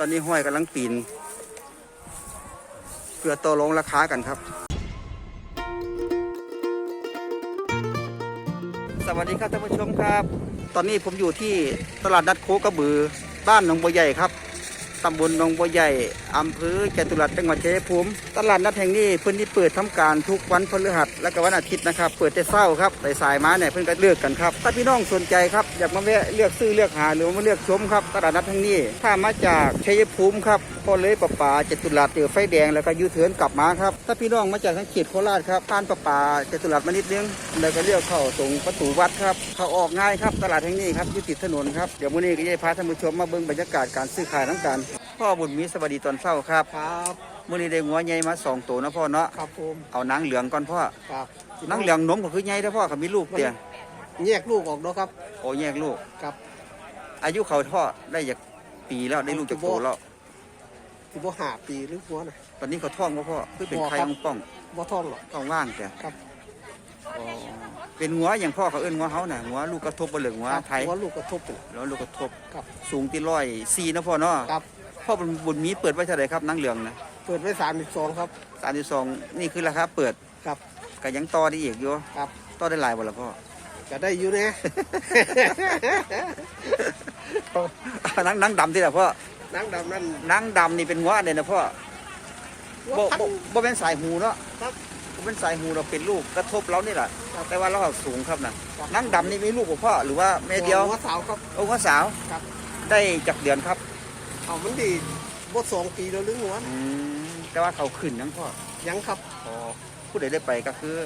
ตอนนี้ห้อยกำลังปีน เพื่อต่อรองราคากันครับ สวัสดีครับท่านผู้ชมครับ ตอนนี้ผมอยู่ที่ตลาดนัดโคกระบือ บ้านหนองบัวใหญ่ครับ ตำบลหนองบัวใหญ่อำเภอจตุรัสจังหวัดชัยภูมิตลาดนัดแห่งนี้เพิ่นที่เปิดทำการทุกวันพฤหัสและก็วันอาทิตย์นะครับ เปิดแต่เช้าครับแต่สายมาเนี่ยเพื่อนก็เลือกกันครับถ้าพี่น้องสนใจครับอยากมาแวะเลือกซื้อเลือกหาหรือมาเลือกชมครับตลาดนัดแห่งนี้ ถ้ามาจากชัยภูมิครับ พอเลยประปาจตุรัสเจอไฟแดงแล้วก็ยูเทิร์นกลับมาครับ ถ้าพี่น้องมาจากทางเขตโคราชครับผ่านประปาจตุรัสมานิดนึงแล้วก็เลี้ยวเข้าตรงประตูวัดครับเข้าออกง่ายครับตลาดแห่งนี้ครับอยู่ติดถนนครับเดี๋ยวมื้อนี้ก็จะพาท่านผู้ชมมาเบิ่งบรรยากาศการซื้อขายน้ำกันพ่อบุญมีสวัสดีตอนเช้าครับครับมื้อนี้ได้งัวใหญ่มาสองตัวนะพ่อเนาะครับผมเอานางเหลืองก่อนพ่อครับนางเหลืองนมก็คือใหญ่เด้อพ่อเขามีลูกเตี้ยแยกลูกออกเนาะครับโอ้แยกลูกครับ อายุเขาพ่อได้จากปีแล้วได้ลูกจากโตแล้ว ที่บ่หาปีหรือหัวน่ะ ตอนนี้เขาท้องบ่พ่อคือเป็นบ่ไข่ครับของป้องบ่ท้องหรอกท้องว่างแต่ครับอ๋อเป็นงัวอย่างพ่อเขาเอิ้นงัวเฮาน่ะงัวลูกกระทบบ่เหลืองงัวครับไทยหัวลูกกระทบเลยแล้วลูกกระทบครับสูงที่ร้อยสี่นะพ่อเนาะครับพ่อบุญบุญมีเปิดไว้เท่าไหร่ครับนางเหลืองนะเปิดไว้สามสิบสองครับสามสิบสองนี่คือราคาเปิดครับก็ยังต่อได้อีกอยู่ครับต่อได้หลายบ่ล่ะพ่อจะได้อยู่นะนางนางดำที่ละพ่อ นังดำนั่นนางดำนี่เป็นงัวอันเดนะพ่อบ่ว่าพัน บ่บ่เป็นสายหูเนาะครับบ่เป็นสายหูเราเป็นลูกกระทบเรานี่แหละครับแต่ว่าเราก็สูงครับนะครับ นางดำนี่มีลูกบ่พ่อหรือว่าแม่เดียวหัวสาวครับ โอ้งัวสาวครับ ได้จากเดือนครับเอามันดีบ่สองปีแล้วหรือหัวอืมแต่ว่าเขาขึ้นยังพ่อยังครับ พอผู้ใดได้ไปก็คือ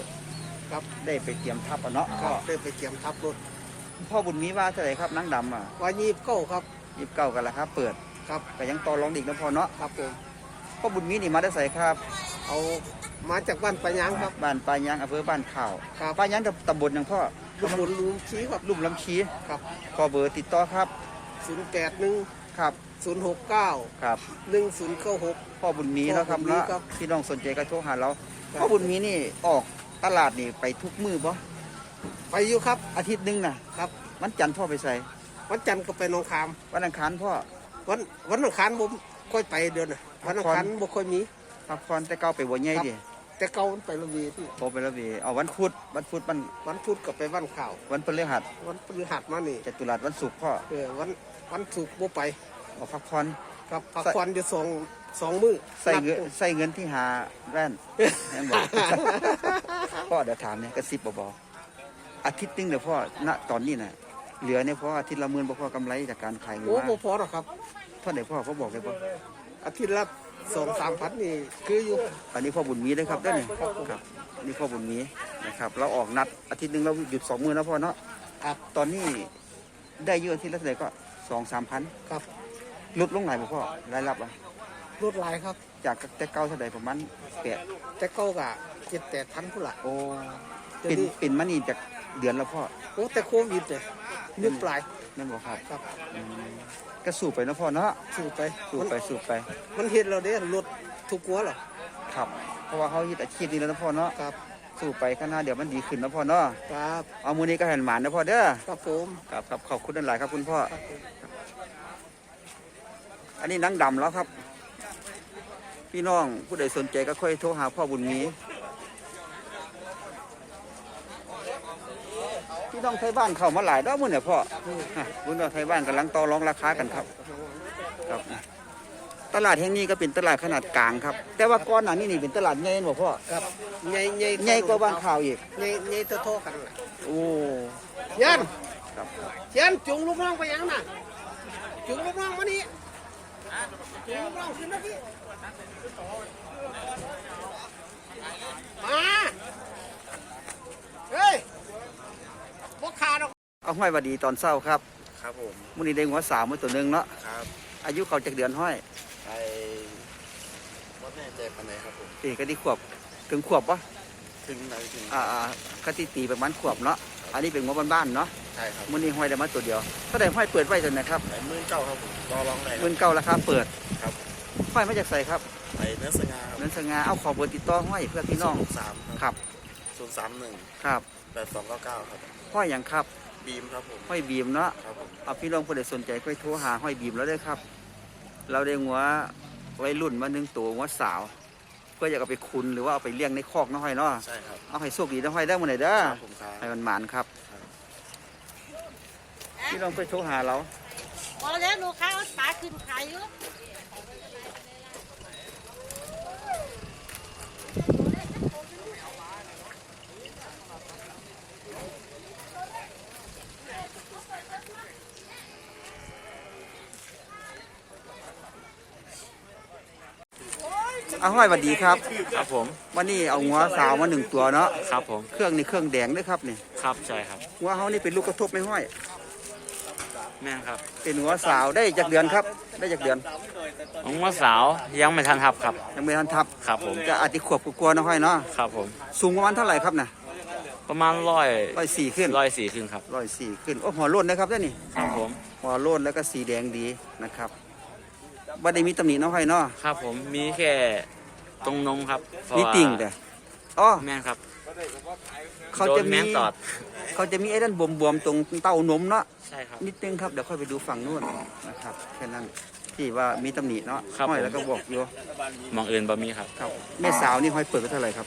ครับ ได้ไปเตรียมทับอะเนาะครัพ่บอได้ไปเตรียมทับรถพ่อบุญมีว่าเท่าไหร่ครับนางดำอะว่ายีบเก้าครับ ยี่สิบเก้ากันละครับ เปิด ครับก็ยังต่อรองดีกนะพ่อเนาะครับผมพ่อบุญมีนี่มาได้ใส่ครับ เอามาจากบ้านปะยางครับ บ้านปลายยางอำเภอบ้านข่าวครับปลายยางตำบลหยังพ่อลูกบุญลูกชี้ครับลุ่มลำชีครับขอเบอร์ติดต่อครับศูนย์แปดหนึ่งครับศูนย์หกเก้าครับหนึ่งศูนย์เก้าหกพ่อบุญมีเนาะครับพ่อบุญมีเนาะครับพี่น้องสนใจก็โทรหาเราครับพ่อบุญมีนี่ออกตลาดนี่ไปทุกมื้อบ่ไปอยู่ครับอาทิตย์หนึงนะครับ วันจันทร์พ่อไปใส่วันจันทร์ก็ไปหนองคามวันอังคารพ่อ วันวันอังคารผมค่อยไปเดือนน่ะวันอังคารบ่ค่อยมี พักผ่อนแต่เก้าไปบัวใหญ่ครับดิแต่เก่ามันไปละเวีที่โทรไปแล้วเวเอาวันพุธวันพุธวันวันพุธก็ไปวันข่าว วันพฤหัสวันพฤหัสมานี่จตุรัสวันศุกร์พ่อเออวันวันศุกร์บ่ไปออกพักผ่อนครับพักใส่ผ่อนอยู่สองสองมื้อใส่เงินนัดใส่เงินที่หาแว่นยังบอกพ่อเดี๋ยวถามเนี่ยกระซิบเบาๆอาทิตย์หนึงเดี๋ยวพ่อณตอนนี้น่ะ เหลือเนี่ยพ่ออาทิตย์ละหมื่นบ่พ่อกำไรจากการขายงัโอ้วบ่พอหรอกครับ เท่าไหร่พ่อเขาบอกเลยพ่ออาทิตย์ละสองสามพันนี่คืออยู่ อันนี้พ่อบุญมีได้อครับได้อเนี่ยครับผมครับอันนี้พ่อบุญมีนะครับ เราออกนัดอาทิตย์หนึ่งเราหยุดสองมื้อนะพ่อเนาะครับ ตอนนี้ได้เยอะอาทิตย์ละเท่าไหร่ก็สองสามพันครับลดลงไหนบ่พ่อรายรับอะรถหลายครับ จากแต่เก้าเท่าไหร่ประมาณแปดแต่เก่ากะเจ็ดแปดพันพุ่นละโอ้เดี๋ยวเป็นนี้เป็นมานี่จาก เดือนแล้วพ่อโอ้แต่โควิดเนี่ยเดือนปลายนั่นบอกครับครับอืมก็สู้ไปนะพ่อเนาะสู้ไปสู้มันไปสู้ไปมันเห็นเราเด้รถทุกหัวเหรอครับ เพราะว่าเขายึดอาชีพนี้แล้วนะพ่อเนาะครับสู้ไปข้างหน้าเดี๋ยวมันดีขึ้นนะพ่อเนาะครับเอามือนี้ก็เห็นหมานนะพ่อเด้อครับผมครับครับขอบคุณหลายๆครับคุณพ่อ ครับผมอันนี้นังดำแล้วครับ พี่น้องผู้ใดสนใจก็ค่อยโทรหาพ่อบุญมี พี่น้องไทยบ้านเข้ามาหลายดอกมื้อเนี่ยพ่อฮะพี่น้องไทยบ้านกำลังต่อรองราคากันครับ ครับ ตลาดแห่งนี้ก็เป็นตลาดขนาดกลางครับ แต่ว่าก่อนหน้านี้นี่เป็นตลาดใหญ่บ่พ่อครับใหญ่ใหญ่ใหญ่กว่าบ้านข่าวอีกใหญ่ใหญ่เท่าๆกันแหละโอ้ยันครับยันจุงลูกน้องไปยังน่ะจุงลูกน้องมานี่จุงลูกน้องขึ้นมาพี่มาเฮ้ย พวกขาดอกเอาห้อยหวัดดีตอนเช้าครับ ครับผมมื้อนี้ได้หัวสาวมื้อตัวหนึงเนาะครับอายุเขาจากเดือนห้อยไปว่าแน่ใจปันไหนครับผม เอกก็ที่ขวบถึงขวบปะถึงไหนถึงอ่าอ่าคติตีประมาณขวบเนาะอันนี้เป็นงบบ้านๆเนาะใช่ครับมื้อนี้ห้อยได้มาตัวเดียวก็ได้ห้อยเปิดไว้จนนะครับไปมื่นเก้าครับผมรอร้องได้คเงิรับนเก่าราคาเปิดครับ ห้อยมาจากใส่ครับไปเนื้อสงาครับเงินสง่าเอาขอเบอร์ติดต่อห้อยเพื่อพี่น้องสามครับศูนย์สามหนึ่งครับแปดสองเก้าเก้าครับ ห้อยอย่างครับบีมครับผมห้อยบีมเนาะครับผมเอาพี่น้องผู้ใดสนใจก็โทรหาห้อยบีมแล้วเด้อครับ เราได้หัววัยรุ่นมาหนึ่งตัวหัวสาว เพื่ออยากเอาไปคุนหรือว่าเอาไปเลี้ยงในคอกน้อยเนาะใช่ครับเอาให้โชคดีน้อยได้อมื่อไหร่เด้อครับผมครับ ให้มันหมานครับพี่ลองไปโทรหาเรา พอแล้วลูกค้าเอาปลาขึ้นขายอยู่ อาห้อยสวัสดีครับ ครับผม วันนี้เอาหัวสาวมาหนึ่งตัวเนาะ ครับผม เครื่องนี่เครื่องแดงด้วยครับนี่ครับใช่ครับ หัวเขานี่เป็นลูกกระทบไม่ห้อย แม่นครับเป็นหัวสาวได้จากเดือนครับ ได้จากเดือน ผมว่าสาวยังไม่ทันทับครับ ยังไม่ทันทับ ครับผม จะอาจจะขวบกลัวๆนะห้อยเนาะ ครับผม สูงประมาณเท่าไหร่ครับน่ะประมาณร้อยร้อยสี่ขึ้นร้อยสี่ขึ้นครับ ร้อยสี่ขึ้น โอ้หัวโล้นนะครับเด้อนี่ ครับผม หัวโล้นแล้วก็สีแดงดีนะครับ บ่ได้มีตำหนิเนาะห้อยเนาะครับผมมีแค่ตรงนมครับเพราะมีว่าติ่งแต่อ๋อแม่นครับเขาโดจะนมีแม่งตอดเขาจะมีไอ้ด้านบวมๆตรงเต้านมเนาะ ใช่ครับ นิดนึงครับ เดี๋ยวค่อยไปดูฝั่งนู้นนะครับแค่นั้นที่ว่ามีตำหนิเนาะครับห้อยผม แล้วก็บอกอยู่มองอื่นบ่มีครับครับแม่สาวนี่ห้อยเปิดไปเท่าไหร่ครับ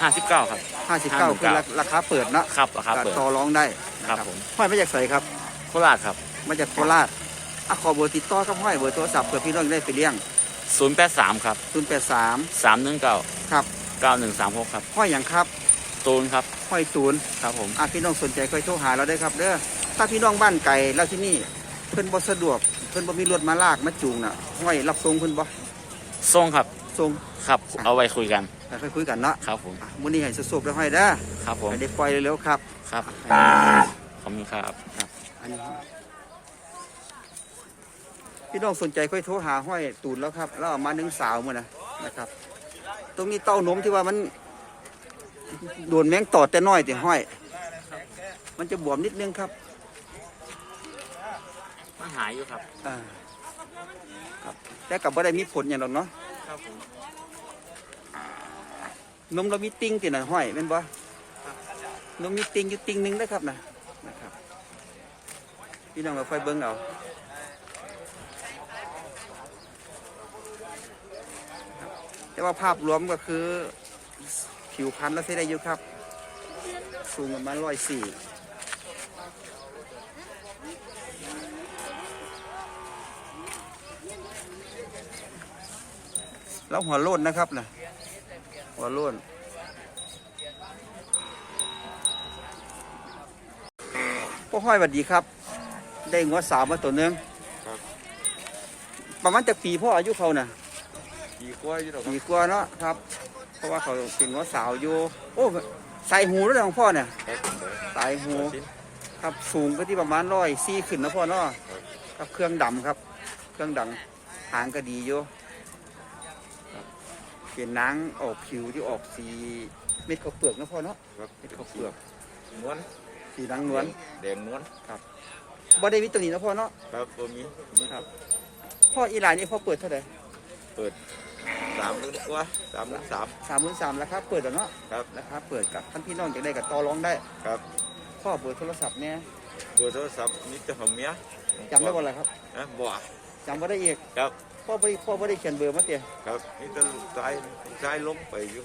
ห้าสิบเก้าครับ 59คือราราคาเปิดเนาะครับราคาเปิด ต่อรองได้นะครับผม ห้อยมาจากไสครับโคราชครับมาจากโคราช อะขอเบอร์ติดต่อครับห้อยเบอร์โทรศัพท์เผื่อพี่น้องได้ไปเลี้ยงศูนย์แปดสามครับ083สามหนึ่งเก้าครับเก้าหนึ่งสามหกครับห้อยอย่างครับตูนครับห้อยศูนย์ครับผมอะพี่น้องสนใจค่อยโทรหาเราได้ครับเด้อถ้าพี่น้องบ้านไกลแล้วที่นี่ เพิ่นบ่สะดวก เพิ่นบ่มีรถมาลากมาจูงน่ะห้อยรับส่งเพิ่นบ่ส่งครับส่งครับเอาไว้คุยกันแล้วค่อยคุยกันเนาะครับผมอะมื้อนี้ให้สุกๆได้ห้อยเด้อครับผมให้ได้ปล่อยเร็วๆครับ ครับขอบคุณครับอันนี้ พี่น้องสนใจค่อยโทรหาห้อยตูนแล้วครับ แล้วเอามาหนึ่งสาวมื้อนะนะครับ ตรงนี้เต้านมที่ว่ามันโดนแมงตอดแต่น้อยแต่ห้อย มันจะบวมนิดนึงครับมันหายอยู่ครับอ่าครับแต่กับว่าได้มีผลอย่างหรอกเนาะครับผมนมเรามีติ่งติน่ะห้อยแม่นบ่นมมีติ่งอยู่ติ่งหนึงนะครับนะนะครับพี่น้องเราค่อยเบิ่งเอา แต่ว่าภาพรวมก็คือผิวพรรณเราใช้ได้อยู่ครับ สูงประมาณร้อยสี่แล้วหัวโลนนะครับนะหัวโลนพ่อห้อยสวัสดีครับ ได้หัวสาวมาตัวหนึงครับประมาณจากปีพ่ออายุเขาน่ะ ดีกว่าอยู่หรอกปีกว่าเนาะครับ เพราะว่าเขาเป็นหัวสาวอยู่โอ้สายหูแล้วของพ่อเนี่ยครับสายหูครับสูงก็ที่ประมาณร้อยสี่ขึ้นนะพ่อเนาะครับเครื่องดำครับ เครื่องดำหางก็ดีอยู่ครับเปลี่ยนหนังออกผิวที่ออกสีเม็ดข้าวเปลือกนะพ่อเนาะครับเม็ดข้าวเปลือกนวลสีหนังนวลแดงนวลบ่ได้วิตามินนะพ่อเนาะครับตัวนี้มีครับ พ่ออีหลานนี่พ่อเปิดเท่าไหร่ สามหมื่นกว่าสามหมื่นสาม สามหมื่นสามราคาเปิดแล้วเนาะครับ ราคาเปิดกับท่านพี่น้องจะได้กับต่อรองได้ครับพ่อเบอร์โทรศัพท์เนี่ยเบอร์โทรศัพท์นี่เจ้าของเมียจำได้บ่ล่ะครับนะบ่จำบ่ได้อีกครับพ่อบ่ได้พ่อบ่ได้เขียนเบอร์มาเตี้ยครับนี่จะลูกชายลูกชายลงไปอยู่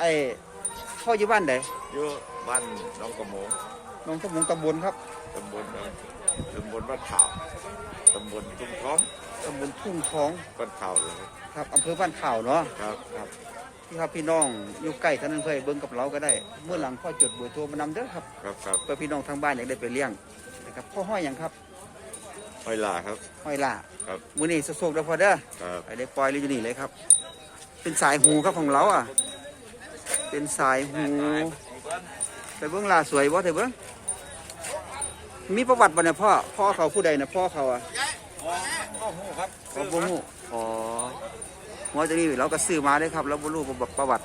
ไอ้พ่ออยู่บ้านใดอยู่บ้านน้องกระโมงน้องสมงตำบลครับตำบลอะไรตำบลบ้านขาวตำบลทุ่งท้อง ตำบลทุ่งทองบ้านขาวเลยครับอำเภอบ้านข่าวเนาะครับที่ครับพี่น้องอยู่ใกล้ท่านนั้นเพื่อให้เบิ่งกับเราก็ได้ เมื่อหลังพ่อจดเบอร์โทรมานำเด้อครับครับครับเพื่อพี่น้องทางบ้านอยากได้ไปเลี้ยงนะครับพ่อห้อยหยังครับห้อยลาครับห้อยล่าครับมื้อนี้สุกๆแล้วพอเด้อครับไปได้ปล่อยเลยอยู่นี่เลยครับ เป็นสายหูครับของเราอะ เป็นสายหูไปเบิ่งลาสวยบ่เถอะเบิ่งมีประวัติบ่เนี่ยพ่อพ่อเขาผู้ใดนะพ่อเขาอะ พ่อหูครับอ๋อบ่ฮู้อ๋อหัวจะนี่เราก็ซื้อมาได้ครับเราบ่รู้ประวัติ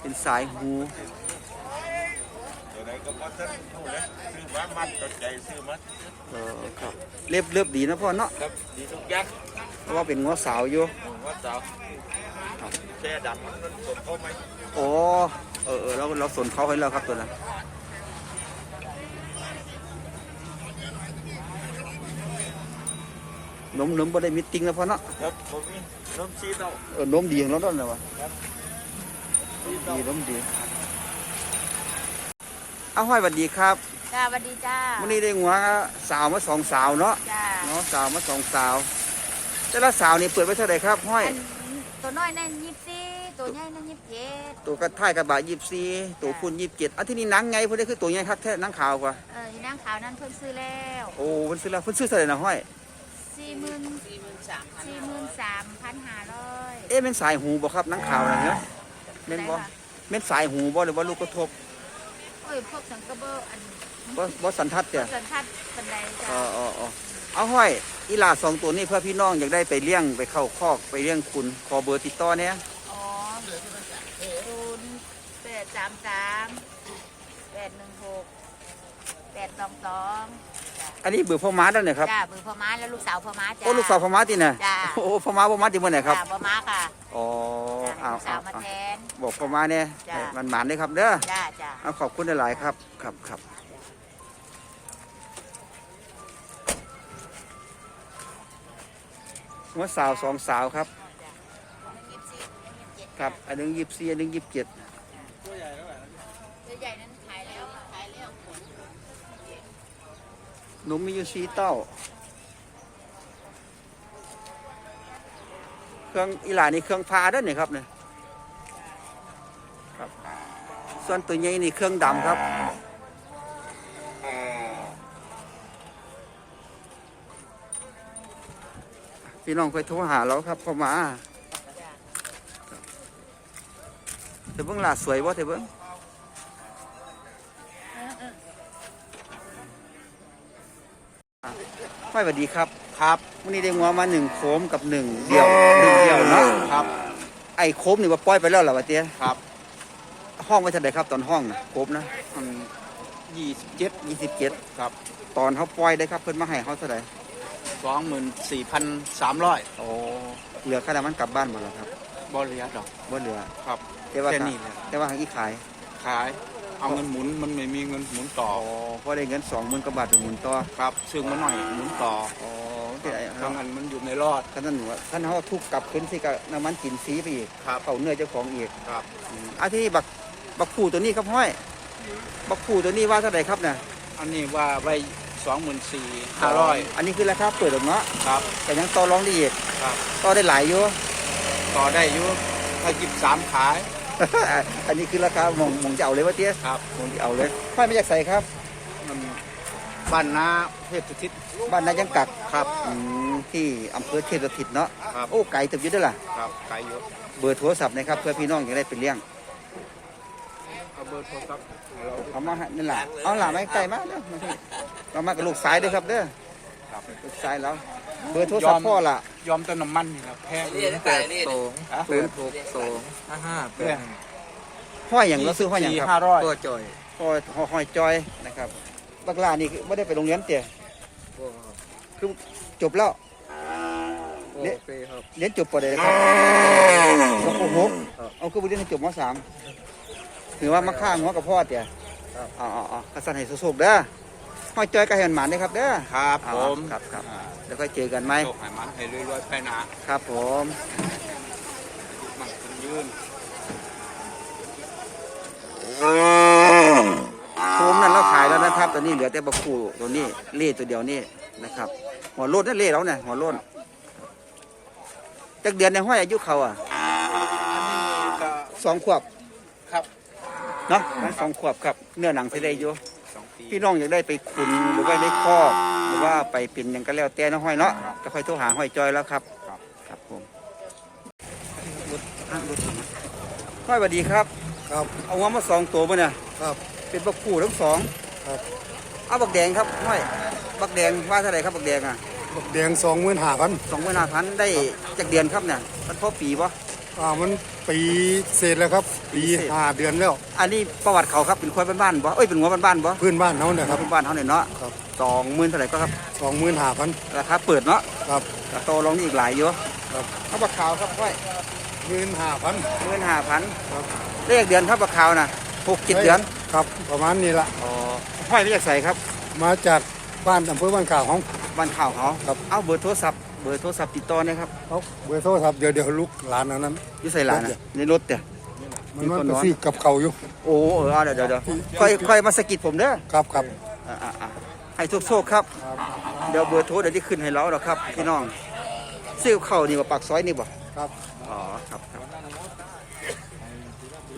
เป็นสายหูเดี๋ยวไหนก็บ่ทันหูเลยซื้อมามัดตใจซื้อมาเออครับเรียบเรียบดีนะพ่อเนาะครับดีทุกอย่างเพราะว่าเป็นงัวสาวอยู่ว่าสาวแช่ดำมันมันสดเข้าไหมอ๋อเออเออเราเราสนเขาให้แล้วครับตัวนั้น นมนมบ่ได้มิตติ้งแล้วพอเนาะครับผมมีน้ำซีเต้าเออนมดีของเราต้นเลยวะดีนมดีเอาห้อยหวัดดีครับจ้าสวัสดีจ้าวันนี้ได้หัวสาวมาสองสาวเนาะจ้าเนาะสาวมาสองสาวแต่ละสาวนี่เปิดไว้เท่าไหร่ครับห้อยอันตัวน้อยนั่นยี่สิบสี่ตัวใหญ่นั่นยี่สิบเจ็ดตัวกระท่ายกระบะยี่สิบสี่ตัวคุณยี่สิบเจ็ดอันที่นี่หนังไงพวกนี้คือตัวใหญ่คักแท้หนังขาวกว่าเออที่นั่งขาวนั้นเพิ่งซื้อแล้ว โอ้เพิ่นซื้อแล้วเพิ่นซื้อเท่าไหร่นะห้อย สี่หมื่นสี่หมื่นสามสี่หมื่นสามพันห้าร้อยเอ๊ะเป็นสายหูบ่ครับหนังขาวนะเนาะเม่นบ่เม่นสายหูบ่หรือว่าลูกกระทบโอ้ยพวกสังกะเบอร์อันบ่บ่สันทัดจ้ะสันทัดปันไดจ้าอ๋ออ๋ออ๋อเอาห้อยอีหลาสองตัวนี้เพื่อพี่น้องอยากได้ไปเลี้ยงไปเข้าคอกไปเลี้ยงคุณขอเบอร์ติดต่อเนี่ยอ๋อศูนย์แปดสามสามแปดหนึ่งหกแปดสองสอง อันนี้เบอร์พ่อม้าแล้วเนี่ยครับจ้าเบอร์พ่อม้าแล้วลูกสาวพ่อม้าจ้า โอ้ลูกสาวพ่อม้าติน่ะจ้ะ โอ้พ่อม้าพ่อม้าติเมื่อไหร่ครับจ้าพ่อม้าค่ะอ๋อจ้าเอาลูกสาเอาวมาเอาแทน บอกพ่อม้าเนี่ยจ้ะให้มันหมานเลยครับเด้อ จ้าจ้า เอาขอบคุณหลายๆครับ ครับครับหัวสาวสองสาวครับ ครับ อันหนึงยี่สิบสี่อันหนึงยี่สิบเจ็ด ตัวใหญ่นั้นขายแล้วขายแล้ว หนุ่มมีอยู่สีเต้า เครื่องอีหลานี่เครื่องพาด้อนี่ครับเนี่ยครับ ส่วนตัวใหญ่นี่เครื่องดำครับพี่น้องเคยโทรหาเราครับพอมาเธอเบิ่งหลาสวยบ่เธอเบิ่ง ไม่สวัสดีครับครับวันนี้ได้งัวมาหนึ่งโคมกับหนึ่งเดี่ยวหนึ่งเดี่ยวเนาะครับ ไอ้โคมนี่ว่าปล่อยไปแล้วเหรอวะเตี้ยครับ ห้องไว้เท่าไหร่ครับตอนห้องนะโคมนะมันยี่สิบเจ็ดยี่สิบเจ็ดครับ ตอนเขาปล่อยได้ครับเพิ่นมาให้เขาเท่าไหร่สองหมื่นสี่พันสามร้อยโอ้เหลือค่าน้ำมันกลับบ้านหมดแล้วครับบริยาดอกบ่เหลือครับ แต่ว่าแค่นี้แหละแต่ว่าหางอีขายขาย เอาเงินหมุนมันไม่มีเงินหมุนต่ออ๋อพอได้เงินสองหมื่นกว่าบาทไปหมุนต่อครับ ซึ่งมาหน่อยหมุนต่ออ๋อเป็นไอ้คทารับงนั้นมันอยู่ในรอดท่านนั้นว่าท่านเขาทุกกลับขึ้นสิกับน้ำมันกินสีไปอีกครับเขาเนื้อเจ้าของอีกครับอืมอันที่บักบักขู่ตัวนี้ครับห้อย บักขู่ตัวนี้ว่าเท่าไหร่ครับเนี่ยอันนี้ว่าไว้สองหมื่นสี่ห้าร้อยอันนี้คือราคาเปิดหรอกเนาะครับ แต่ยังต่อรองได้อีกครับ ต่อได้หลายอยู่ต่อได้อยู่ถ้าจิบสามขาย อันนี้คือราคามองมองจะเอาเลยวะเตี้ยครับมองจะเอาเลยห้อยไม่อยากใส่ครับมันบ้านนาเทพสุทิศบ้านนายังกักครับอืมที่อำเภอเทพสถิตเนาะครับโอ้ไก่ตึบอยุ่ด้วยล่ะครับไกลอยู่เบอร์โทรศัพท์นะครับเพื่อพี่น้องจะได้ไปเลี้ยงเอาเบอร์โทรศัพท์ให้เราเอามาให้นั่นแหละเอาหล่ะไม่ไก่มากเด้อมาที่เรามากับลูกสายเด้อครับเด้อครับลูกสายแล้ว เบอร์โทรศัพท์พ่อล่ะ ยอมต้นน้ำมันนี่ครับแพงแปดสองศูนย์หกสองห้าห้าแปดห้อยอย่างเราซื้อห้อยอย่างสี่ครับห้าร้อยตัวจ่อยห้อยห้อยจอยนะครับบักลานี่ไม่ได้ไปโรงเรียนเตี่ยคือจบแล้วโอเคครับเรียนจบปอใดครับจบปหกเอาคือไปเรียนให้จบมสามถือว่ามาข้างหัวกับพ่อเตี่ยอ๋ออ๋ออ๋อกระสันให้สุกๆเด้อ ห้อยจอยกระเห็นหมานเด้อครับเด้อครับอ๋ผอมครับครับอ่าแล้วก็เจอกันไหมโชคให้มันให้รวยๆไปหนาครับผมมันคนยืนโคมนั้นเราขายแล้วนะครับตอนนี้เหลือแต่บักคูตัวนี้เล่ตัวเดียวนี่นะครับ หัวโล้นนั่นเล่แล้วเนี่ยหัวโล้นจักเดือนในห้อยอายุเขาอะอันนี้ก็สองขวบครับเนาะมันสองขวบครับ เนื้อหนังใส่ได้อยู่สองปี พี่น้องอยากได้ไปขุนหรือว่าได้ครอบหรือว่าไปเป็นหยังก็แล้วแต่เนาะห้อยเนาะก็ค่อยโทรหาห้อยจอยแล้วครับ ครับครับผมรถอะรถห้อยสวัสดีครับ ครับ เอาหัวมาสองตัวมาเนี่ยครับ เป็นบักคู่ทั้งสองครับเอาบักแดงครับห้อยบักแดงว่าเท่าไหร่ครับบักแดงอะบักแดงสองหมื่นห้าพันสองพันห้าพันได้จากเดือนครับเนี่ยมันพอปีปะ อ่ามันปีเศษแล้วครับ ปีปีเศษห้าเดือนแล้ว อันนี้ประวัติเขาครับเป็นควายบ้านๆปะเอ้ยเป็นหัวบ้านๆปะพื้นบ้านเขาเนี่ยคครัรับบบ้านๆเขาเนี่ยเนาะครับสองหมื่นเท่าไหร่ก็ครับสองหมื่นห้าพันราคาเปิดเนาะครับราคาโตลงนี่อีกหลายอยู่ครับเอาบักขาวครับห้อยหมื่นห้าพันหมื่นห้าพันครับเลขเดือนครับบักขาวนะหกเจ็ดเดือนครับประมาณนี้ละอ๋อห้อยไม่อยากใส่ครับ มาจากบ้านอำเภอบ้านข่าวของบบ้านข่าวเขาครับเอาเบอร์โทรศัพท์ เบอร์โทรศัพท์ติดต่อนะครับเอาเบอร์โทรศัพท์เดี๋ยวเดี๋ยวลูกหลานอันนั้นอยู่ใส่หลานนะในรถเด้อมันมีมันคนไปนอนซื้อกับเขาวอยู่โอ้เออเอาเดี๋ยวเดี๋ยวเดี๋ยวค่อยค่อยมาสะกิดผมเด้อครับครับอ่าอ่าอ่าให้ทุกโชคครับ เดี๋ยวเบอร์โทรเดี๋ยวที่ขึ้นให้เราหรอกครับพี่น้องซื้อเข้าวนี่ว่าปากซอยนี่บ่ครับอ๋อครับครับ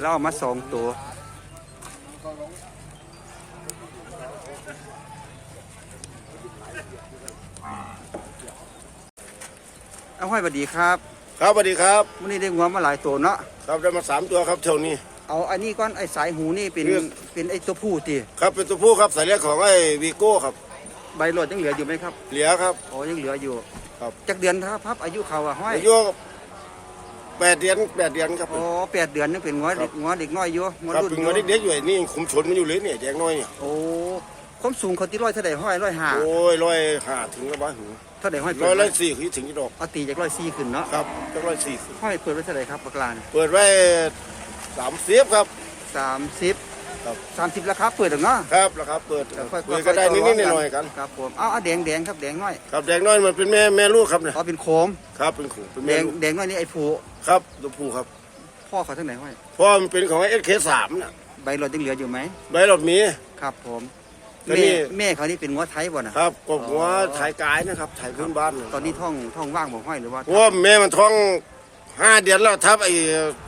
เราเอามาสองตัว เอาห้อยบัดดีครับครับสวัสดีครับวันนี้ได้งัวมาหลายตัวเนาะครับได้มาสามตัวครับเท่านี้ เอาอันนี้ก้อนไอ้สายหูนี่เป็นเรื่อง เป็นไอ้ตัวผู้ตีครับเป็นตัวผู้ครับสายเลือดของไอ้วีโก้ครับ ใบหลอดยังเหลืออยู่ไหมครับเหลือครับ อ๋อยังเหลืออยู่ครับจักเดือนครับครับอายุเขาอะห้อยอายุแปดเดือนแปดเดือนครับ อ๋อแปดเดือนนึงเป็นงัวเด็กงัวเด็กน้อยอยู่งัวครับรุ่นเป็นอยู่วัยเด็กๆอยู่ไอ้นี่ขุมชนมันอยู่เลยเนี่ยแดงน้อยเนี่ยโอ้ความสูงเขาที่ร้อยเท่าใดห้อยร้อยห้าโอ้ยร้อยห้าถึงแล้วบ้าหู เท่าใดห้อยร้เปิอยดร้อยสี่คือถึงจะดอกเอาตีจากร้อยสี่ขึ้นเนาะครับจังร้อยสี่สิบห้อยเปิดไว้เท่าใดครับปากลานเปิดไว้สามสิบครับ สามสิบครับ สามสิบราคาเปิดหรอกเนาะครับแล้วครับเปิดแต่ค่อยเปิดก็ได้นิดๆหน่อยๆกันครับผมเอาเอาแดงแดงครับแดงน้อยครับแดงน้อยมันเป็นแม่แม่ลูกครับเนี่ยเอาเป็นโคมครับเป็นขู่เป็นแดแม่งลูกแดงน้อยนี่ไอ้ผู้ครับตัวผู้ครับพ่อเขาทั้งไหนห้อย เพราะมันเป็นของไอ้เอสเคสามน่ะใบหลอดยังเหลืออยู่ไหมใบหลอดหมีครับผม แล้วแม่นี่แม่เขานี่เป็นงัวไทยบ่น่ะ ครับกบหัวถ่ายกายนะครับถ่ายพื้นบ้านเลยตอนนี้ท้องท้องว่างบ่ห้อยหรือว่าเพราะว่าแม่มันท้องห้าเดือนแล้วทับไอ้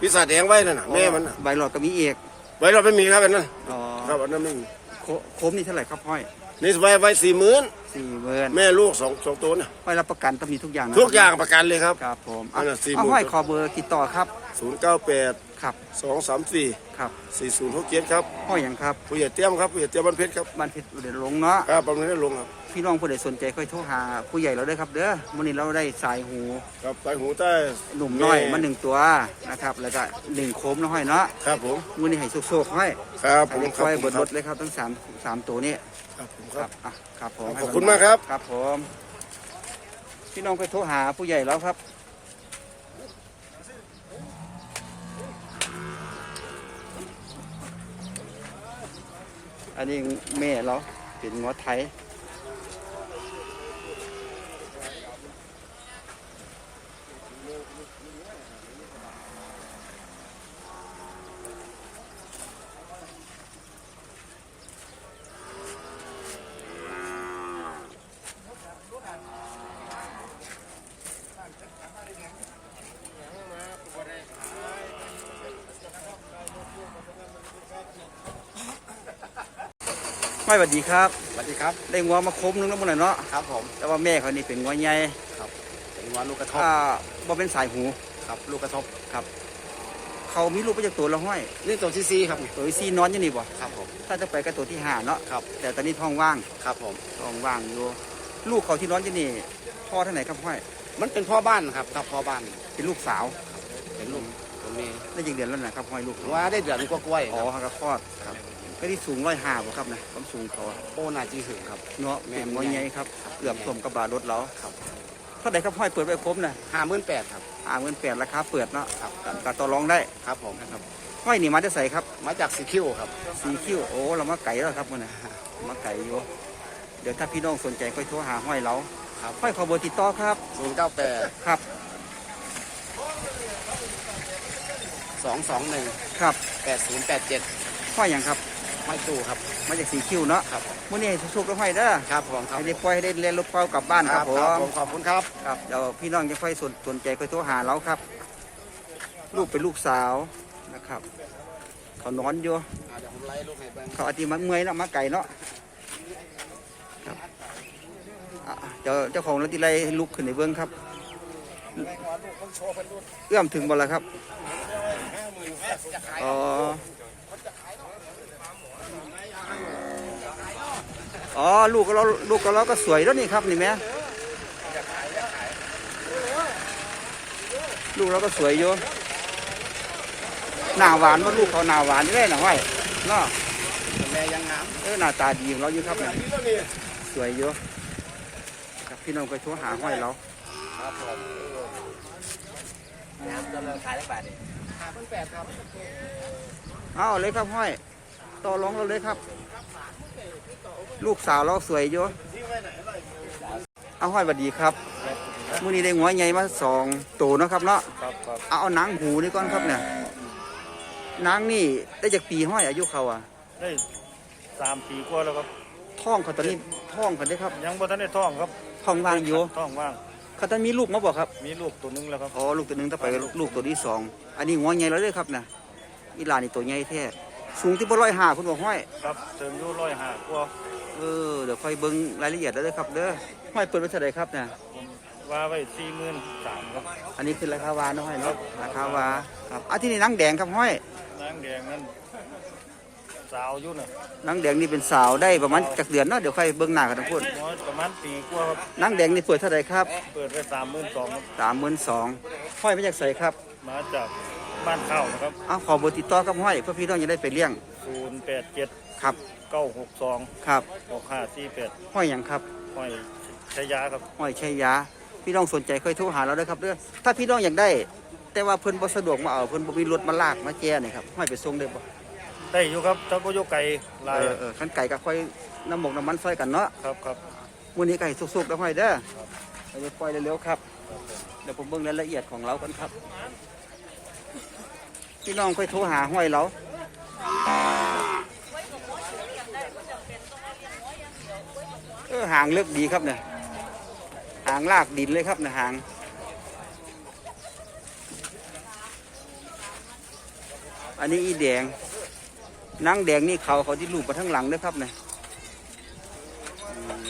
พิศาจแดงไว้นั่นน่ะแม่มันน่ะใบหลอดก็มีเอกใบหลอดไม่มีครับอันนั้นอ๋อครับอันนั้นไม่มีโคโคมนี่เท่าไหร่ครับห้อย นี่ใบไว้สี่หมื่นสี่หมื่นแม่ลูกสองสองตัวน่ะห้อยรับประกันต้องมีทุกอย่างนะทุกอย่างประกันเลยครับครับผมอัเอานนั้น40,000เอาห้อยขอเบอร์ติดต่อครับศูนย์เก้าแปดครับสองสามสี่ครับสี่ศูนย์หกเจ็ดครับห้อยอย่างครับผู้ใหญ่เตี้ยมครับผู้ใหญ่เตี้ยมบ้านเพชรครับ บ้านเพชรอุดรลงเนาะครับประมาณนี้ลงครับ พี่น้องผู้ใดสนใจค่อยโทรหาผู้ใหญ่เราเด้อครับเด้อวันนี้เราได้สายหูครับไปหูใต้หนุ่มน้อยมาหนึ่งตัวนะครับแล้วก็หนึ่งโคมน้อยเนาะครับผมวันนี้ให้โชคๆห้อยครับผอันมนี้คค่อยรับเบดรถเลยครับทั้งสามสามตัวนี้ครับผมคครัรับบอะครับผมขอบคุณมากครับครับผมพี่น้องค่อยโทรหาผู้ใหญ่แล้วครับอันนี้แม่เราเป็นงัวไทย ไม่สวัสดีครับ สวัสดีครับ ได้งัวมาคมนึงแล้วมั้งเนาะครับผม แต่ว่าแม่เขานี่เป็นงัวใหญ่เป็นวันลูกกระทบอ่าบ่เป็นสายหู ครับ ลูกกระทบเขามีลูกไปจากตัวละห้อย นี่ตัวที่สี่ครับ ตัวที่ซีนอนอยู่นี่บ่ ครับผม ถ้าจะไปก็ตัวที่ห้าเนาะ ครับ แต่ตอนนี้ท้องว่าง ครับผม ท้องว่างอยู่ ลูกเขาที่นอนอยู่นี่ พ่อท่านไหนครับห้อย มันเป็นพ่อบ้านครับครับพ่อบ้าน เป็นลูกสาว เป็นลูกตัวนี้ได้ยิงเดือนแล้วนะครับห้อยลูกว่าได้เดือนกล้วยๆอ๋คอรับฮักกะคลอดครับ ก็ที่สูงร้อยห้าบ่ครับนะความสูงเขาอะโอ้นาจีหึงครับ เนาะแม่เป็นนงัวใหญ่ครับเกือบสมกับบารถเราครับ เท่าไหร่ครับห้อยเปิดไว้ครบนะห้าหมื่นแปดครับ อ่าเงินแปดราคาเปิดเนาะครับ ก็ต่อรองได้ครับผม นะครับห้อยนี่มาได้ใส่ครับมาจากสีคิ้วครับ สีคิ้วโอ้เรามาไก่แล้วครับมันนะมาไก่อยู่เดี๋ยวถ้าพี่น้องสนใจค่อยโทรหาห้อยเราครับ ห้อยขอเบอร์ติดต่อครับศูนย์เก้าแปดครับสองสองหนึ่งครับแปดศูนย์แปดเจ็ดห้อยอย่างครับ ไม่ตู้ครับ มาจากสีคิ้วเนาะครับมื่อนี้ให้สุกๆแล้วห้อยเด้อครับผมครับให้ได้ปล่อยให้ได้เรียนรถเป้ากลับบ้านครับผมขอบคุณครับครับเดี๋ยวพี่น้องจะค่อยสนสนใจค่อยโทรหาเราครับ ลูกเป็นลูกสาวนะครับ เขานอนอยู่อ่าเดี๋ยวผมไล่ลูกให้เบิ้งเขาอาจจะมาเมื่อยเนาะมาไก่เนาะครับอะเดี๋ยวเจ้าของรถที่ไรให้ลุกขึ้นในเบื้องครับ เอื้อมถึงบ่ละครับ อ๋อ อ๋อลูกก็เราลูกก็เราก็สวยแล้วนี่ครับนี่แม่ลูกเราก็สวยอยู่หน้าหวานว่าลูกเขาหน้าหวานได้หน่อยเนาะแม่ยังงามเออหน้าตาดีของเราอยู่ครับเนี่ยสวยอยู่ครับพี่น้องไปโทรหาห้อยเราครับผมน้ำจะเลิกขายได้แปดเองห้าพันแปดครับเอาเลยครับห้อย ต่อรองเราเลยครับ ลูกสาวเราสวยอยู่เอาห้อยบัดดีครับมื้อนี้ได้หัวใหญ่มาสองตัวเนาะครับเนาะครับครับเอาเอาหนังหูนี่ก่อนครับเนี่ยหนังนี่ได้จากปีห้อยอายุเขาอะได้สามปีกว่าแล้วครับท้องเขาตอนนี้ท้องเขาได้ครับ ยังบ่ทันได้ท้องครับท้องว่างอยู่ท้องว่างเขาตอนมีลูกมาบอกครับ มีลูกตัวหนึงแล้วครับอ๋อลูกตัวหนึงถ้าไปลูกตัวที่สองอันนี้หัวใหญ่แล้วเด้อครับนะอีหลานนี่ตัวใหญ่แท้ สูงที่บ่ร้อยห้าคุณบอกห้อย ครับเติมอยู่ร้อยห้ากว่าเออเดี๋ยวค่อยเบิ่งรายละเอียดแล้วเด้อครับเด้อห้อยเปิดไว้เท่าไหร่ครับเนี่ยผมว่าไว้สี่หมื่นสามครับอันนี้คือราคาวาเนาะห้อยเนาะราคาวาครับอะที่นี่หนังแดงครับห้อยนางแดงนั้นสาวอยู่น่ะหนังแดงนี่เป็นสาวได้ประมาณจักเดือนเนาะเดี๋ยวค่อยเบิ่งหน้ากันทั้งพูดน้อยประมาณปีกว่าครับหนังแดงนี่เปิดเท่าไหร่ครับเปิดไว้สามหมื่นสองครับสามหมื่นสองห้อยมาจากใส่ครับมาจาก บ้านเข้านะครับเอาขอเบอร์ติดต่อกับห้อยเพื่อพี่น้องจะได้ไปเลี้ยงศูนย์แปดเจ็ดครับเก้าหกสองครับหกห้าสี่แปดห้อยอย่างครับห้อยชายาครับห้อยชัยยา พี่น้องสนใจเคยโทรหาเราเด้อครับเด้อถ้าพี่น้องอยากได้ แต่ว่าเพิ่นบ่สะดวกมาเอาเพิ่นบ่มีรถมาลากมาแจ้นี่ครับห้อยไปส่งได้บ่ได้อยู่ครับถ้าก็ยกไก่ลายเออเออคันไก่ก็ค่อยน้ำหมกน้ำมันซอยกันเนาะครับครับมื้อนี้ไก่สุกๆแล้วห้อยเด้อเราจะปล่อยเร็วๆครับ เดี๋ยวผมเบิ่งรายละเอียดของเรากันครับ พี่น้องค่อยโทรหาห้อยเราเออหางเลือกดีครับเนี่ยหางลากดินเลยครับเนี่ยหางอันนี้อีแดงนางแดงนี่เขาเขาที่ลูกมาทั้งหลังเลยครับเนี่ยอืม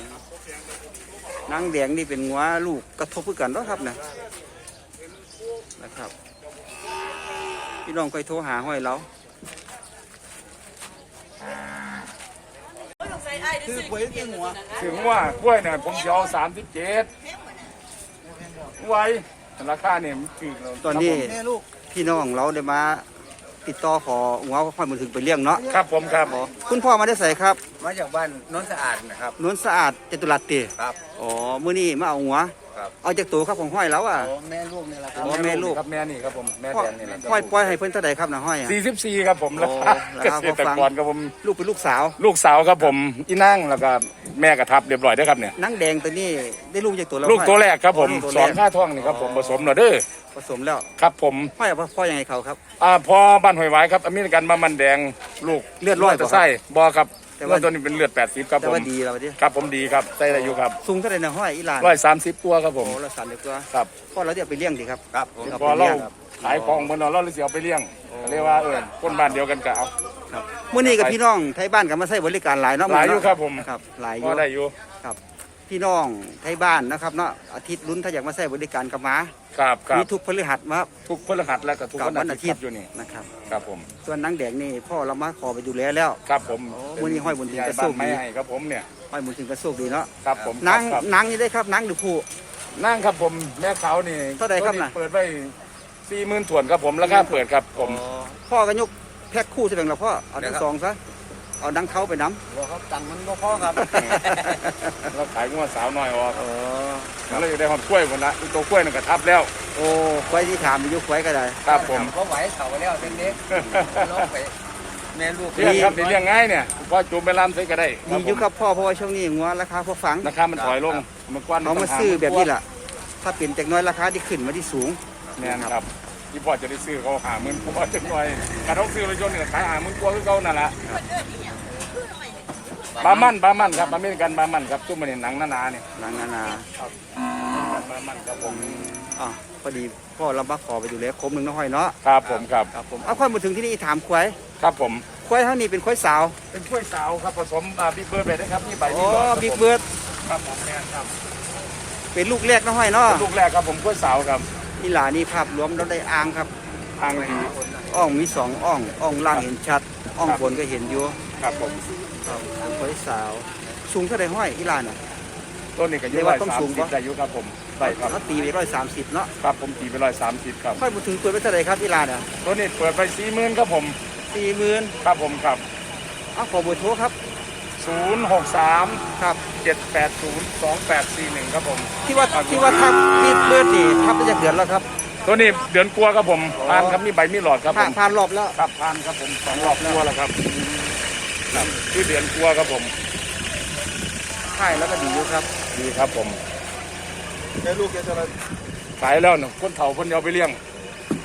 นางแดงนี่เป็นงัวลูกกระทบกันเนาะครับเนี่ยนะครับ พี่น้องไปโทรหาห้อยเราคือปุ๋ยเป็นหัวถึงว่ากล้วยเนี่ยผมจะเอาสามสิบเจ็ดไว้ราคาเนี่ยมันถูกแล้วตอนนี้พี่น้องเราได้มา ติดต่อขอหัวห้อยมือถึงไปเลี้ยงเนาะครับผมครับคุณพ่อมาได้ใส่ครับ มาจากบ้านโนนสะอาดนะครับนวลสะอาดจตุรัสตีครับอ๋อมื้อนี้มาเอาหัว ครับเอาจากตัวครับของห้อยแล้วอะโอ้แม่ลูกนี่แหละครับอ๋อแม่ลูก ครับแม่นี่ครับผมแม่ห้อยแดงนี่แหละห้อยปล่อยให้เพิ่นเท่าใดครับนะห้อยอะ สี่สิบสี่ครับผมโอ้ราคาราเกคาษตรพอฟัง กรครับผมลูกเป็นลูกสาวลูกสาวครับผมอีนั่งแล้วก็แม่กระทับเรียบร้อยได้อครับเนี่ย นังแดงตัวนี้ได้ลูกจากตัวแล้วลูกตัวแรกครับผมลูกตัวสแรองกค่าท่องนี่ครับผมผสมหน่อยเด้อผสมแล้วครับผมห้อยเอาพ่อยังไงเขาครับ อ่าพอบ้านหอยหวายครับอเมริกันมามันแดงลูกเลือดร้อยจะไส้บอครับ แต่ว่าว่าตัวนี้เป็นเลือดแปดสิบครับแต่ผมว่าดีแล้วดิครับผมดีครับใส่ได้อยู่ครับสูงเท่าไหร่นะห้อยอีหลานร้อยสามสิบตัวครับผมโอ้ละสามเดียวตัวครับพ่อเราเดี๋ยวไปเลี้ยงดีครับครับผมเอาพอไปเราเลี้ยงขายของบนเราเราเลยเสียเอาไปเลี้ยงเรียกว่าเออคนบ้านเดียวกันก็เอา ครับมื้อนี้กับพี่น้องไทยบ้านก็มาใช้บริการหลายเนาะหลายอยู่ครับผม ครับหลายอพอยู่ได้อยู่ พี่น้องไทยบ้านนะครับเนาะอาทิตย์ลุ้นถ้าอยากมาใช้บริการก็มาครับครับมีทุกพฤหัสมาครับทุกพฤหัสและก็ทุกกับวัวันนอาอาทิทิตตย์ย์อยู่นี่นะครับ ครับผมส่วนนางแดงนี่พ่อเรามาขอไปดูแลแล้ว ครับผมโอ้มื้อนี้ห้อยบนถึงย้ายกระบ้าสุนกไม่ดีให้ครับผมเนี่ยห้อยบนถึงกระสุกดีเนาะครับผมนางครับนางนี่ได้ครับนางหรือผู้ นั่งครับผมแม่เขานี่เท่าใดครับน่ะ เปิดไว้สี่หมื่นถวนครับผมราคาเปิดครับผม พ่อก็ยกแพ็คคู่ใช่ไหมล่ะพ่อเอาทั้งสองซะ เอาดังเขาไปน้บอกครับตังค์มันก็พอครับเราขายงัวสาวน้อยออกำอ๋อเราอยู่ได้ความกล้วยหมดละอีตัวกล้วยนั่นก็ทับแล้ว โอ้ควายที่ถามอายุควายก็ได้ครับผมเขาไหวเขาแล้วเด็กๆลองไปแม่ลูกเลี้ยงครับเลี้ยงง่ายเนี่ยพอจูบไปลามใส่ก็ได้ดีอยู่ครับพ่อเพราะว่าช่วงนี้งัวราคาพอฟังราคามันถอยลงมันกว้านเอามาซื้อแบบนี้แหละถ้าเปลี่ยนจากน้อยราคาที่ขึ้นมาที่สูงแม่นครับ ที่พ่อจะได้ซื้อเขาหาหมื่นพ่อจะหน่อยกระต้องซื้อรถยนต์เนี่ยขายหาหมื่นกว่าคือเขานั่นแหละบามันบามันครับอเมริกันบามันครับตุ้มมันเนี่ยหนังหนาๆเนี่ยหลังนานาบามันครับผมอะพอดีพ่อเรามาขอไปดูแลครบหนึ่งน้อยเนาะครับผมครับครับผมเอาค่อยมาถึงที่นี่ถามควายครับผมควายเท่านี้เป็นควายสาว เป็นกล้วยสาวครับผสมบิ๊กเบิร์ดไปนะครับนี่ใบอ๋อหลอดครับบิ๊กเบิร์ดครับผมแม่นครับเป็นลูกแรกน้อยเนาะลูกแรกครับผมกล้วยสาวครับ นี่หลานี่ภาพรวมเราได้อ่างครับทางดีอ่องมีสองอ่องอ่องล่างเห็นชัดอ่องบนก็เห็นอยู่ครับผมครับเป็นควายสาว สูงเท่าไรห้อยอีหลานอะต้นนี้ก็อเรียี่ยกว่าร้อยต้องสามสูงสิบปะได้อยู่ครับผมได้ครับเขาตีไปร้อยสามสิบเนาะครับผมตีไปร้อยสามสิบครับค่อยมาถึงตัวไปเท่าไรครับอีหลานอะต้นนี้เปิดไปสี่หมื่นครับผมสี่หมื่นครับผมครับเอาขอเบอร์โทรครับ ศูนย์หกสามครับเจ็ดแปดศูนย์สองแปดสี่หนึ่งครับผมที่ว่าที่ว่าทับมีดเลือดนี่ทับได้จากเดือนแล้วครับตัวนี้เดือนกลัวครับผมพานครับมีใบมีหลอดครับผผ่านมผ่านรอบแล้ว ครับพานครับผมสองรอบกลัวแล้วครับครับคือเดือนกลัวครับผมใช่แล้วก็ดีอยู่ครับดีครับผมได้ลูกแกจะละขายแล้วน่ะคนเฒ่าคนเอาไปเลี้ยง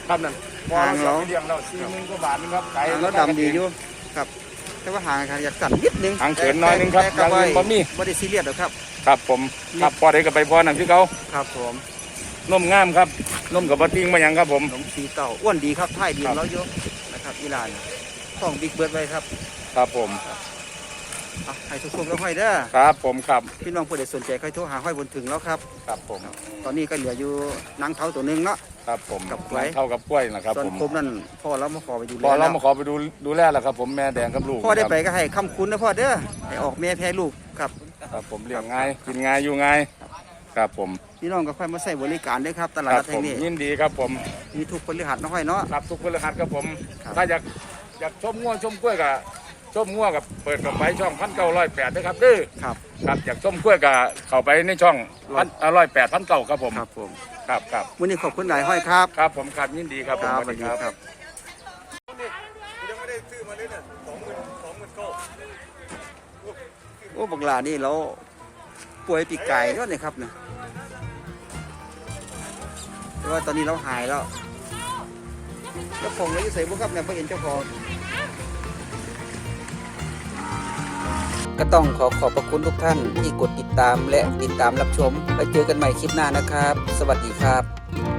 ครับนั่นพอหางเราเราเอาไปเลี้ยงแล้วสี่หมื่นกว่าบาทนึงครับขายหางเราดำดีอยู่ครับ แต่ว่าหางอยากสั่นนิดนึงหางเขินน้อยนึงครับแต่ก็อย่างอื่นบ่มีบ่ได้ซีเรียสหรอกครับครับ ผมครับพอได้ก็ไปพอนั่นคือเขาครับผมนมงามครับนมกับบะติ้งมาหยังครับผมขนมสีเต่าอ้วนดีครับท่ายดีครับเราเยอะนะครับอีหลานต้องบิ๊กเบิร์ดไว้ครับ ครับผม อะให้ทุกคนก็ห้อยเด้อครับผมครับพี่น้องผู้ใดสนใจใครโทรหาห้อยบนถึงแล้วครับครับผมตอนนี้ก็เหลืออยู่นางเท้าตัวหนึงเนาะ ครับผมกับไว้เท่ากับกล้วยนะครับส่วนผมผมนั่นพ่อเรามาขอไปดูแลพอเราแล้วมาขอไปดูดูแลแล้วครับ ผมแม่แดงกับลูกพ่อได้ครับไปก็ให้คำคุณนะพ่อเด้อให้ออกแม่แพ้ลูกครับครับผมเลี้ยงง่ายกินง่ายอยู่ง่ายครับผมพี่น้องก็ค่อยมาใส่บริการด้วยครับตลาคดรับนัดแห่ผงมนี้ยินดีครับผม มีทุกคนฤหัสน้อยเนาะ ครับทุกพฤหัสครับผม ครับ ถ้าอยากอยากชมง่วชมกล้วยกับ ชมง่วกับเปิดกับไปช่องพันเก้าร้อยแปดนะครับเด้อครับ ครับอยากชมกล้วยกับเข้าไปในช่องพันร้อยแปดพันเก้าครับผมครับผมครับครับวันนี้ขอบคุณหลายห้อยครับ ครับผมครับยินดีครับผมครับสวัสดีครับยังไม่ได้ซื้อมาเลยเนี่ยสองหมื่นสองหมื่นเก้าโอ้บักหลานี่เราป่วยปีกไก่ด้วยนี่ครับเนี่ยแต่ว่าตอนนี้เราหายแล้วเจ้าของเราอยู่ใส่บุครับเนี่ยพอเห็นเจ้าของ ก็ต้องขอขอบพระคุณทุกท่านที่กดติดตามและติดตามรับชม ไปเจอกันใหม่คลิปหน้านะครับ สวัสดีครับ